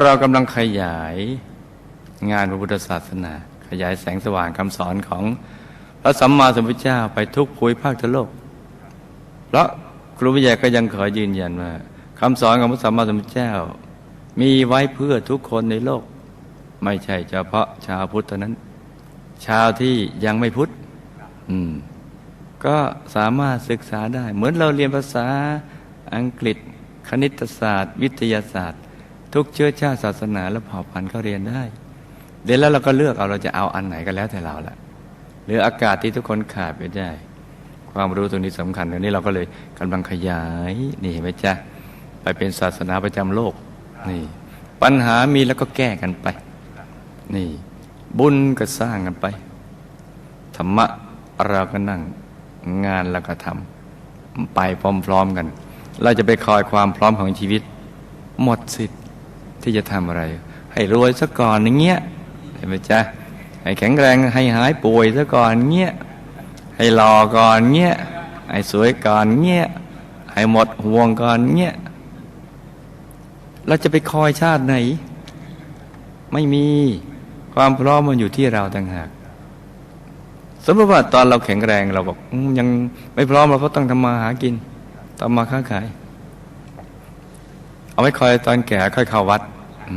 เรากำลังขยายงานพระพุทธศาสนา ขยายแสงสว่างคำสอนของพระสัมมาสัมพุทธเจ้าไปทุกภูมิภาคทั่วโลก เพราะครูวิทยาก็ยังขอยืนยันว่าคำสอนของพระสัมมาสัมพุทธเจ้า มีไว้เพื่อทุกคนในโลก ไม่ใช่เฉพาะชาวพุทธเท่านั้น ชาวที่ยังไม่พุทธอืมก็สามารถศึกษาได้ เหมือนเราเรียนภาษาอังกฤษ คณิตศาสตร์ วิทยาศาสตร์ ทุกเชื้อชาติศาสนาและเผ่าพันธุ์เขาเรียนได้เรียนแล้วเราก็เลือกเอาเราจะเอาอันไหนก็แล้วแต่เราละหรืออากาศที่ทุกคนขาดไปได้ ความรู้ตรงนี้สำคัญตรงนี้เราก็เลยกำลังขยายนี่เห็นไหมจ๊ะไปเป็นศาสนาประจำโลกนี่ปัญหามีแล้วก็แก้กันไป นี่ บุญก็สร้างกันไป ธรรมะเราก็นั่งงานเราก็ทำไปพร้อม ๆกัน เราจะไปคอยความพร้อมของชีวิต หมดสิทธิ์ ที่จะทำอะไร ให้รวยซะก่อนอย่างเงี้ยเห็นไหมจ๊ะให้แข็งแรงให้หายป่วยซะก่อนเงี้ยให้หล่อก่อนเงี้ยให้สวยก่อนเงี้ยให้หมดห่วงก่อนเงี้ยเราจะไปคอยชาติไหน ไม่มีความพร้อมมันอยู่ที่เราต่างหากสมมติว่าตอนเราแข็งแรงเราบอกยังไม่พร้อมเราก็ต้องทำมาหากินทำมาค้าขาย เอาไว้คอยตอนแก่ค่อยเข้าวัดอ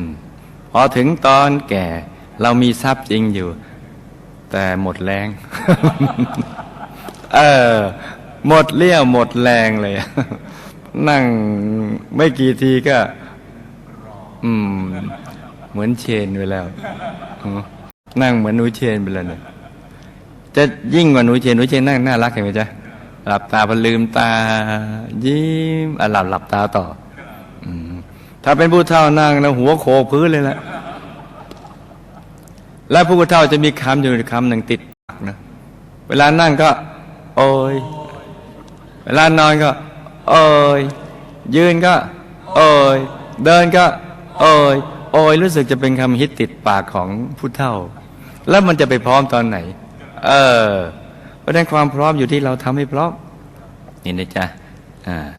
พอถึงตอนแก่ เรามีทรัพย์จริงอยู่ แต่หมดแรง เออ หมดเลี้ยวหมดแรงเลย นั่งไม่กี่ทีก็ อืม เหมือนเชนไปแล้วนั่งเหมือนหนูเชนไปแล้วเนี่ยจะยิ่งกว่าหนูเชนหนูเชนนั่งน่ารักเห็นไหมจ๊ะหลับตาพอลืมตา ยิ้มอะหลับหลับตาต่อ ถ้าเป็นผู้เฒ่านั่งแล้วหัวโขกพื้นเลยละและผู้เฒ่าจะมีคำอยู่คำหนึ่งติดปากนะเวลานั่งก็ โอย เวลานอนก็ โอย ยืนก็ โอย เดินก็ โอย โอยรู้สึกจะเป็นคำฮิตติดปากของผู้เฒ่า แล้วมันจะไปพร้อมตอนไหน เออ เพราะฉะนั้นความพร้อมอยู่ที่เราทำให้พร้อมนี่นะจ๊ะอ่า